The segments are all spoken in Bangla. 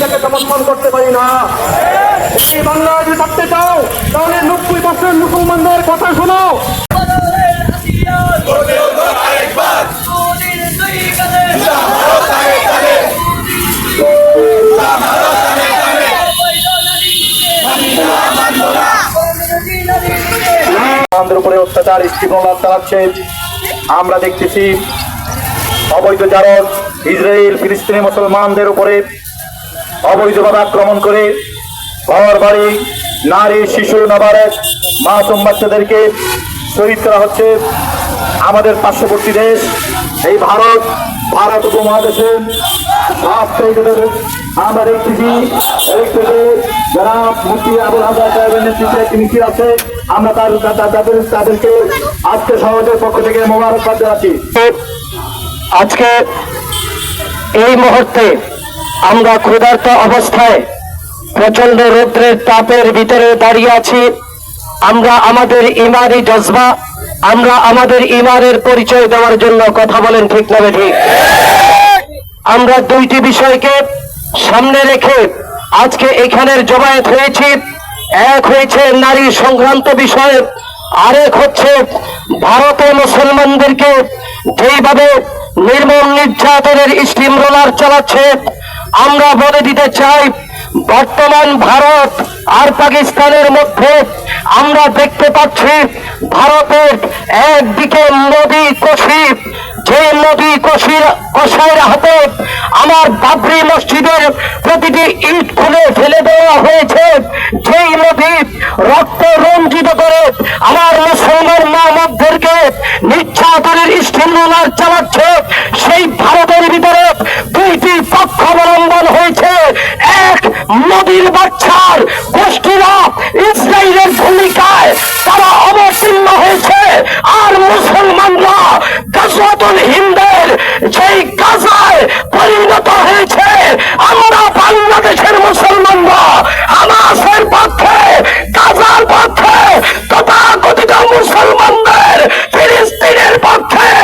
বাংলাকে সমর্থন করতে পারি না। এই বাংলা যদি থাকতে চাও, তাহলে নব্বই পার্সেন্ট মুসলমানদের কথা শোনো। আমাদের উপরে অত্যাচার স্টিমলার চালাচ্ছে। আমরা দেখতেছি অবৈধ জারদ ইসরায়েল, ফিলিস্তিনি মুসলমানদের উপরে অবৈধভাবে আক্রমণ করে ঘর বাড়ি নারী, শিশু, নাবালক, মাসুম বাচ্চাদেরকে শহীদ করা হচ্ছে। আমাদের পার্শ্ববর্তী দেশ, এই ভারত ভারত উপমহাদেশে আমরা দেখতেছি যারা মুক্তি আবুল হাজার সাহেবের নেতৃত্বে একটি মিছিল আছে, আমরা তার তাদের তাদেরকে আজকে সমাজের পক্ষ থেকে মোবারকবাদ জানাচ্ছি। আজকে এই মুহূর্তে আমরা ক্ষুধার্ত অবস্থায় প্রচণ্ড রৌদ্রের তাপের ভিতরে দাঁড়িয়ে আছি। আমরা আমাদের ইমানি জজবা, আমরা আমাদের ইমানের পরিচয় দেওয়ার জন্য কথা বলেন ঠিক না ঠিক? আমরা দুইটি বিষয়কে সামনে রেখে আজকে এখানের জমায়েত হয়েছি। এক হয়েছে নারী সংক্রান্ত বিষয়ে, আরেক হচ্ছে ভারতে মুসলমানদেরকে যেইভাবে নির্মম নির্যাতনের স্টিম রোলার চালাচ্ছে আমরা বলে দিতে চাই, বর্তমান ভারত আর পাকিস্তানের মধ্যে আমরা দেখতে পাচ্ছি ভারতের একদিকে নদী কষি, যে নদী কষির কষাইয়ের হাতে আমার বাবরি মসজিদের প্রতিটি ইট খুলে ফেলে দেওয়া হয়েছে। যেই নদী রক্ত রঞ্জিত করে আমার মুসলমান মহম্মদদেরকে নির্যাতনের স্টিমুলার চালাচ্ছে সেই ভারতের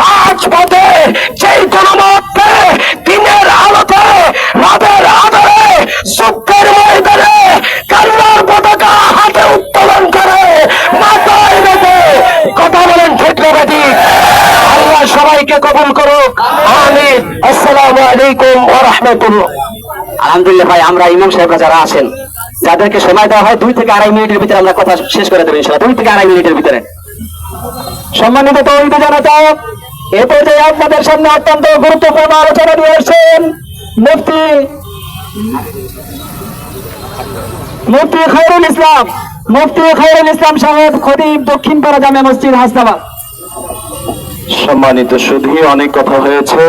রাজপথে যেই কোনো মুহূর্তে দিনের আলোতে, রাতের আদরে যুদ্ধের ময়দানে কান্নার পতাকা হাতে উত্তোলন করে মাথায় রেখে কথা বলেন দিক আল্লাহ সবাইকে কবুল করুক। আমিন। আসসালামু আলাইকুম ওয়া রাহমাতুল্লাহ। আলহামদুলিল্লাহ ভাই, আমরা ইমাম সাহেবরা যারা আছেন, যাদেরকে সময় দেওয়া হয় দুই থেকে আড়াই মিনিটের ভিতরে আমরা কথা শেষ করে দেবো ইনশাল্লাহ দুই থেকে আড়াই মিনিটের ভিতরে। সম্মানিত তৌহিদ জনতা, এ পর্যায়ে আপনাদের সামনে অত্যন্ত গুরুত্বপূর্ণ আলোচনা নিয়ে আসছেন মুফতি মুফতি খৈরুল ইসলাম, মুফতি খৈরুল ইসলাম সাহেব খদিব দক্ষিণ পাড়া জামে মসজিদ, হাসনাবাদ। সম্মানিত শুধু অনেক কথা হয়েছে।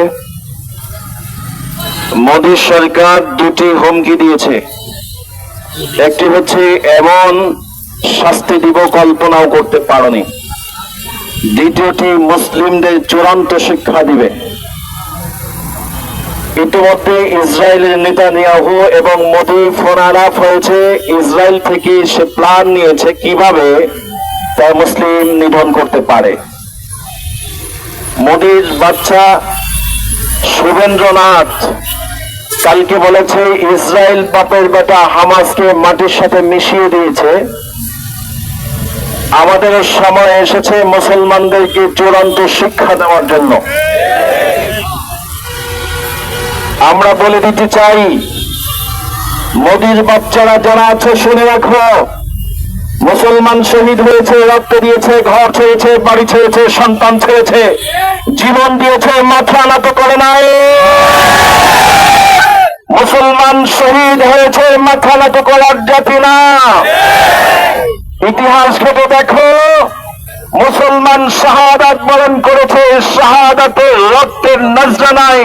মোদী সরকার দুটি হুমকি দিয়েছে। একটি হচ্ছে, এমন শাস্তি দিব, কল্পনাও করতে পারোনি। দ্বিতীয়টি মুসলিমদের চূড়ান্ত শিক্ষা দিবে। ইতিমধ্যে ইসরায়েলের নেতা নিয়াহু এবং মোদী ফোন আলাপ হয়েছে, ইসরায়েল থেকে সে প্ল্যান নিয়েছে কীভাবে তা মুসলিম নিধন করতে পারে। মোদির বাচ্চা শুভেন্দ্রনাথ কালকে বলেছে, ইসরায়েল বাপের বেটা হামাসকে মাটির সাথে মিশিয়ে দিয়েছে। আমাদের সময় এসেছে মুসলমানদেরকে চূড়ান্ত শিক্ষা দেওয়ার জন্য। আমরা বলে দিতে চাই, মোদীর বাচ্চারা যারা আছে, শুনে রাখো। মুসলমান শহীদ হয়েছে, রক্ত দিয়েছে, ঘর ছেড়েছে, বাড়ি ছেড়েছে, সন্তান ছেড়েছে, জীবন দিয়েছে, মাথা নত করে নাই। মুসলমান শহীদ হয়েছে, মাথা নত করার জাতি না। ইতিহাস ঘেটে দেখো, মুসলমান শাহাদাত বরণ করেছে, শাহাদাতের রক্তের নজরানায়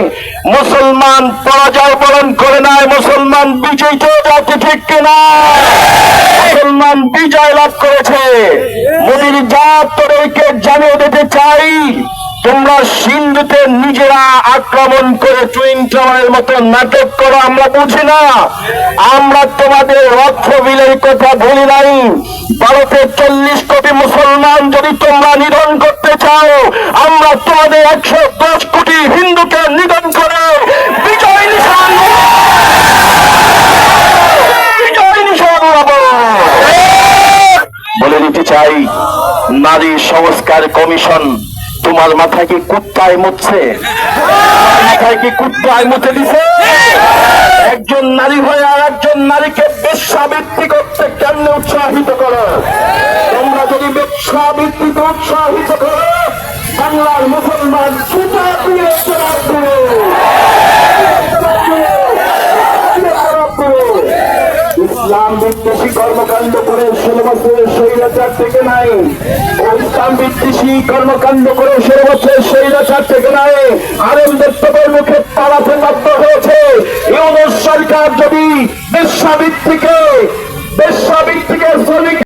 মুসলমান পরাজয় বরণ করে নাই, মুসলমান বিজয়ী যাতে ঠিক কিনা? মুসলমান বিজয় লাভ করেছে। মোদীর জাত তোদেরকে জানিয়ে দিতে চাই তোমরা সিন্ধুতে নিজেরা আক্রমণ করে টুইন টাওয়ারের মতো নাটক করো, আমরা বুঝি না। আমরা তোমাদের রক্ত বিলের কথা বলি নাই। ভারতের চল্লিশ কোটি মুসলমান যদি তোমরা নিধন করতে চাও, আমরা তোমাদের একশো দশ কোটি হিন্দুকে নিধন করে বিজয় নিশান বিজয় নিশান বলে দিতে চাই, নারী সংস্কার কমিশন তোমার মাথায় কি কুত্তায় মুচ্ছে? মাথায় কি কুত্তায় মুছে দিছে? একজন নারী হয়ে আর একজন নারীকে বেশ্যাবৃত্তি করতে কেমনে উৎসাহিত করো? তোমরা যদি বেশ্যাবৃত্তিতে উৎসাহিত করো, বাংলার মুসলমান জুতা দিয়ে জবাব দেবে। জবাব দেবে। ইসলাম বিদ্বেষী কর্মকাণ্ড করে ষোলো বছরের স্বৈরাচার থেকে নাই। ইসলাম বিদ্বেষী কর্মকাণ্ড করে ষোলো বছরের স্বৈরাচার থেকে নাই। আরব দেশের মুখে তারাতে বাধ্য হয়েছে। ইউনুস সরকার যদি বিশ্বাবৃত্তিকে বিশ্বাবৃত্তিকে শ্রমিক